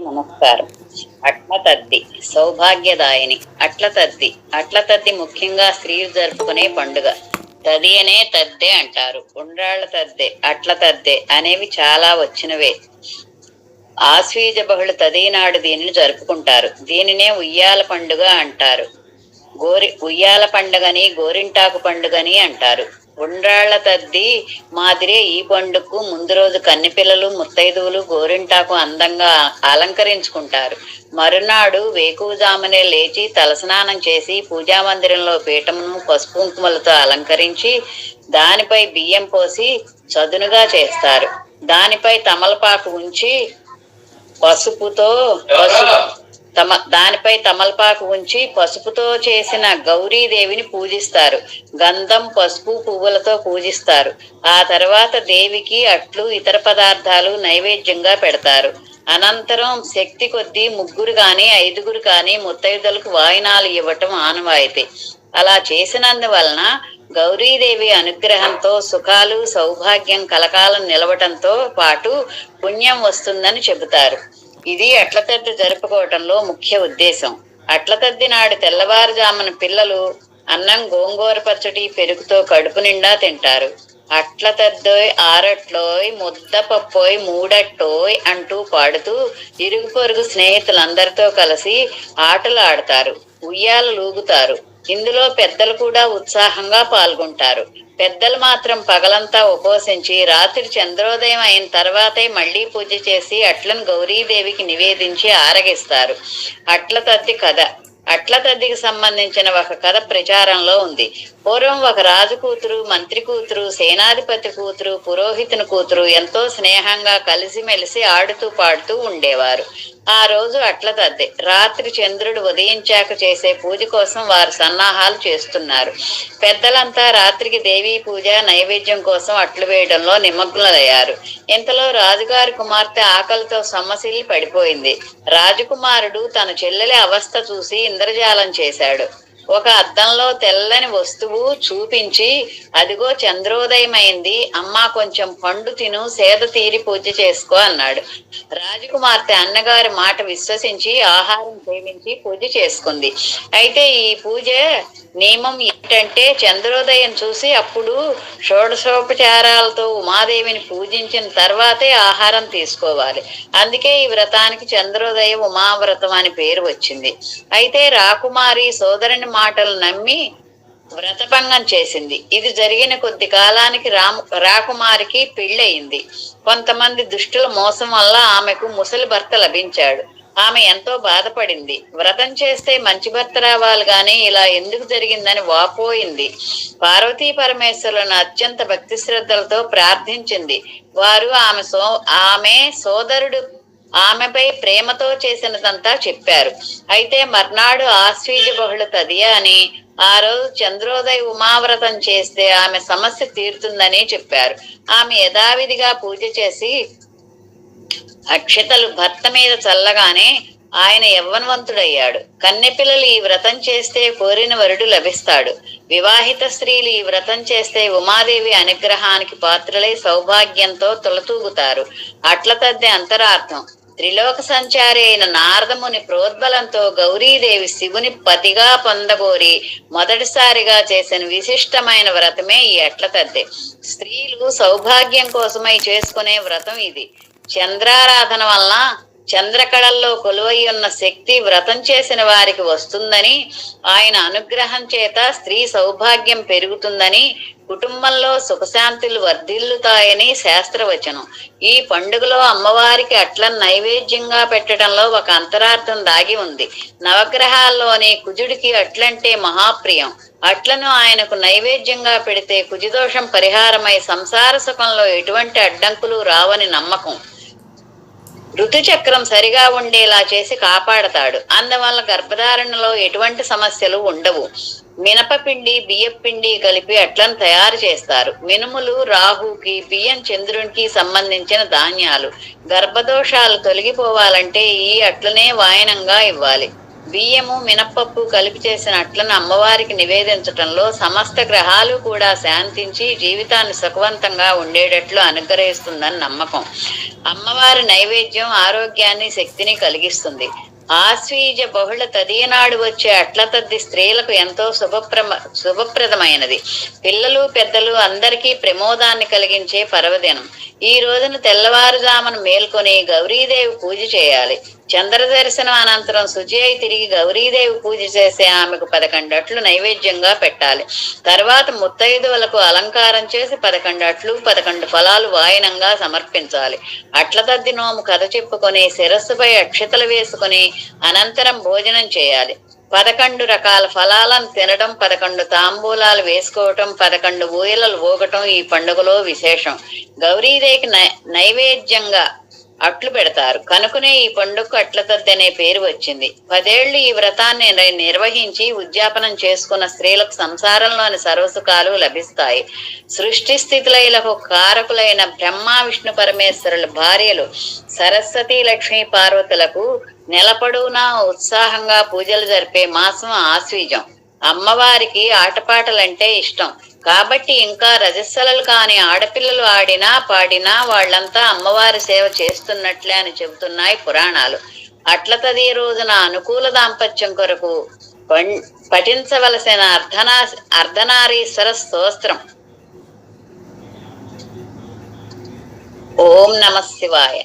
నమస్కారం. అట్ల తద్ది సౌభాగ్యదాయిని. అట్ల తద్ది అట్ల తద్ది ముఖ్యంగా స్త్రీలు జరుపుకునే పండుగ. తది అనే తద్దే అంటారు. ఉండ్రాళ్ళ తద్దే అట్ల తద్దే అనేవి చాలా వచ్చినవే. ఆశ్వీజ బహుళ తది నాడు దీనిని జరుపుకుంటారు. దీనినే ఉయ్యాల పండుగ అంటారు. గోరి ఉయ్యాల పండుగని గోరింటాకు పండుగని అంటారు. ఉండ్రాళ్ళ తద్ది మాదిరే ఈ పండుగకు ముందు రోజు కన్నెపిల్లలు ముత్తైదువులు గోరింటాకు అందంగా అలంకరించుకుంటారు. మరునాడు వేకువజామునే లేచి తలస్నానం చేసి పూజా మందిరంలో పీఠమును పసుపు కుంకుమలతో అలంకరించి దానిపై బియ్యం పోసి చదునుగా చేస్తారు. దానిపై తమలపాకు ఉంచి పసుపుతో పసుపు తమ దానిపై తమలపాకు ఉంచి పసుపుతో చేసిన గౌరీదేవిని పూజిస్తారు. గంధం పసుపు పువ్వులతో పూజిస్తారు. ఆ తర్వాత దేవికి అట్లు ఇతర పదార్థాలు నైవేద్యంగా పెడతారు. అనంతరం శక్తి కొద్దీ ముగ్గురు కానీ ఐదుగురు కానీ ముత్తైదులకు వాయినాలు ఇవ్వటం ఆనవాయితీ. అలా చేసినందువలన గౌరీదేవి అనుగ్రహంతో సుఖాలు సౌభాగ్యం కలకాలం నిలవటంతో పాటు పుణ్యం వస్తుందని చెబుతారు. ఇది అట్లతద్ది జరుపుకోవటంలో ముఖ్య ఉద్దేశం. అట్లతద్ది నాడు తెల్లవారుజామున పిల్లలు అన్నం గోంగూర పచ్చడి పెరుగుతో కడుపు నిండా తింటారు. అట్ల తద్దోయ్ ఆరట్లోయ్ ముద్దపప్పోయ్ మూడట్టోయ్ అంటూ పాడుతూ ఇరుగు పొరుగు స్నేహితులందరితో కలిసి ఆటలు ఆడతారు ఉయ్యాలు లూగుతారు ఇందులో పెద్దలు కూడా ఉత్సాహంగా పాల్గొంటారు. పెద్దలు మాత్రం పగలంతా ఉపవసించి రాత్రి చంద్రోదయం అయిన తర్వాతే మళ్ళీ పూజ చేసి అట్లను గౌరీదేవికి నివేదించి ఆరగిస్తారు. అట్ల తద్ది కథ. అట్ల తద్దికి సంబంధించిన ఒక కథ ప్రచారంలో ఉంది. పూర్వం ఒక రాజు కూతురు మంత్రి కూతురు సేనాధిపతి కూతురు పురోహితుని కూతురు ఎంతో స్నేహంగా కలిసిమెలిసి ఆడుతూ పాడుతూ ఉండేవారు. ఆ రోజు అట్ల తద్ది రాత్రి చంద్రుడు ఉదయించాక చేసే పూజ కోసం వారు సన్నాహాలు చేస్తున్నారు. పెద్దలంతా రాత్రికి దేవీ పూజ నైవేద్యం కోసం అట్లు వేయడంలో నిమగ్నులయ్యారు. ఇంతలో రాజుగారి కుమార్తె ఆకలితో సొమ్మసిల్లి పడిపోయింది. రాజకుమారుడు తన చెల్లెలి అవస్థ చూసి ఇంద్రజాలం చేశాడు. ఒక అద్దంలో తెల్లని వస్తువు చూపించి అదిగో చంద్రోదయమైంది అమ్మా కొంచెం పండు తిను సేద తీరి పూజ చేసుకో అన్నాడు. రాజకుమార్తె అన్నగారి మాట విశ్వసించి ఆహారం సేవించి పూజ చేసుకుంది. అయితే ఈ పూజ నియమం ఏంటంటే చంద్రోదయం చూసి అప్పుడు షోడశోపచారాలతో ఉమాదేవిని పూజించిన తర్వాతే ఆహారం తీసుకోవాలి. అందుకే ఈ వ్రతానికి చంద్రోదయ ఉమావ్రతం అని పేరు వచ్చింది. అయితే రాకుమారి సోదరుని మాటలు నమ్మి వ్రతభంగం చేసింది. ఇది జరిగిన కొద్ది కాలానికి రాము రాకుమారికి పెళ్ళయింది. కొంతమంది దుష్టుల మోసం వల్ల ఆమెకు ముసలి భర్త లభించాడు. ఆమె ఎంతో బాధపడింది. వ్రతం చేస్తే మంచి భర్త రావాలి గాని ఇలా ఎందుకు జరిగిందని వాపోయింది. పార్వతీ పరమేశ్వరులను అత్యంత భక్తి శ్రద్ధలతో ప్రార్థించింది. వారు ఆమె సో ఆమె సోదరుడు ఆమెపై ప్రేమతో చేసినదంతా చెప్పారు. అయితే మర్నాడు ఆశ్వీజ బహుళ తదియ అని ఆ రోజు చంద్రోదయ ఉమావ్రతం చేస్తే ఆమె సమస్య తీరుతుందని చెప్పారు. ఆమె యథావిధిగా పూజ చేసి అక్షతలు భర్త మీద చల్లగానే ఆయన యవ్వనవంతుడయ్యాడు. కన్నెపిల్లలు ఈ వ్రతం చేస్తే కోరిన వరుడు లభిస్తాడు. వివాహిత స్త్రీలు ఈ వ్రతం చేస్తే ఉమాదేవి అనుగ్రహానికి పాత్రలై సౌభాగ్యంతో తొలతూగుతారు. అట్ల తద్ది అంతరార్థం. త్రిలోక సంచారి అయిన నారదముని ప్రోద్బలంతో గౌరీదేవి శివుని పతిగా పొందగోరి మొదటిసారిగా చేసిన విశిష్టమైన వ్రతమే ఈ ఎట్ల తద్ది. స్త్రీలు సౌభాగ్యం కోసమై చేసుకునే వ్రతం ఇది. చంద్రారాధన వలన చంద్రకళల్లో కొలువై ఉన్న శక్తి వ్రతం చేసిన వారికి వస్తుందని ఆయన అనుగ్రహం చేత స్త్రీ సౌభాగ్యం పెరుగుతుందని కుటుంబంలో సుఖశాంతులు వర్ధిల్లుతాయని శాస్త్రవచనం. ఈ పండుగలో అమ్మవారికి అట్ల నైవేద్యంగా పెట్టడంలో ఒక అంతరార్థం దాగి ఉంది. నవగ్రహాల్లోని కుజుడికి అట్లంటే మహాప్రియం. అట్లను ఆయనకు నైవేద్యంగా పెడితే కుజుదోషం పరిహారమై సంసార సుఖంలో ఎటువంటి అడ్డంకులు రావని నమ్మకం. ఋతుచక్రం సరిగా ఉండేలా చేసి కాపాడతాడు. అందువల్ల గర్భధారణలో ఎటువంటి సమస్యలు ఉండవు. మినపపిండి బియ్యపిండి కలిపి అట్లను తయారు చేస్తారు. మినుములు రాహుకి బియ్యం చంద్రునికి సంబంధించిన ధాన్యాలు. గర్భదోషాలు తొలగిపోవాలంటే ఈ అట్లనే వాయనంగా ఇవ్వాలి. బియ్యము మినప్పప్పు కలిపి చేసిన అట్లను అమ్మవారికి నివేదించటంలో సమస్త గ్రహాలు కూడా శాంతించి జీవితాన్ని సుఖవంతంగా ఉండేటట్లు అనుగ్రహిస్తుందని నమ్మకం. అమ్మవారి నైవేద్యం ఆరోగ్యాన్ని శక్తిని కలిగిస్తుంది. ఆశ్వీజ బహుళ తదియనాడు వచ్చే అట్ల తద్ది స్త్రీలకు ఎంతో శుభప్రమ శుభప్రదమైనది. పిల్లలు పెద్దలు అందరికీ ప్రమోదాన్ని కలిగించే పర్వదినం. ఈ రోజున తెల్లవారుజామున మేల్కొని గౌరీదేవి పూజ చేయాలి. చంద్ర దర్శనం అనంతరం శుచి అయి తిరిగి గౌరీదేవి పూజ చేసే ఆమెకు పదకొండు అట్లు నైవేద్యంగా పెట్టాలి. తర్వాత ముత్తైదువులకు అలంకారం చేసి పదకొండు అట్లు పదకొండు ఫలాలు వాయనంగా సమర్పించాలి. అట్ల తద్ది నోము కథ చెప్పుకొని శిరస్సుపై అక్షతలు వేసుకొని అనంతరం భోజనం చేయాలి. పదకొండు రకాల ఫలాలను తినడం పదకొండు తాంబూలాలు వేసుకోవటం పదకొండు ఊయలలు ఊగటం ఈ పండుగలో విశేషం. గౌరీదేవికి నై నైవేద్యంగా అట్లు పెడతారు. కనుకనే ఈ పండుగకు అట్ల తద్ది అనే పేరు వచ్చింది. పదేళ్ళు ఈ వ్రతాన్ని నిర్వహించి ఉద్యాపనం చేసుకున్న స్త్రీలకు సంసారంలోని సర్వసుఖాలు లభిస్తాయి. సృష్టి స్థితిలైలకు కారకులైన బ్రహ్మ విష్ణు పరమేశ్వరుల భార్యలు సరస్వతి లక్ష్మీ పార్వతులకు నెలపడునా ఉత్సాహంగా పూజలు జరిపే మాసం ఆశ్వీజం. అమ్మవారికి ఆటపాటలంటే ఇష్టం. కాబట్టి ఇంకా రజస్సలలు కాని ఆడపిల్లలు ఆడినా పాడినా వాళ్ళంతా అమ్మవారి సేవ చేస్తున్నట్లే అని చెబుతున్నాయి పురాణాలు. అట్ల తది రోజున అనుకూల దాంపత్యం కొరకు పం- పఠించవలసిన అర్ధనా అర్ధనారీశ్వర స్తోత్రం. ఓం నమ శివాయ.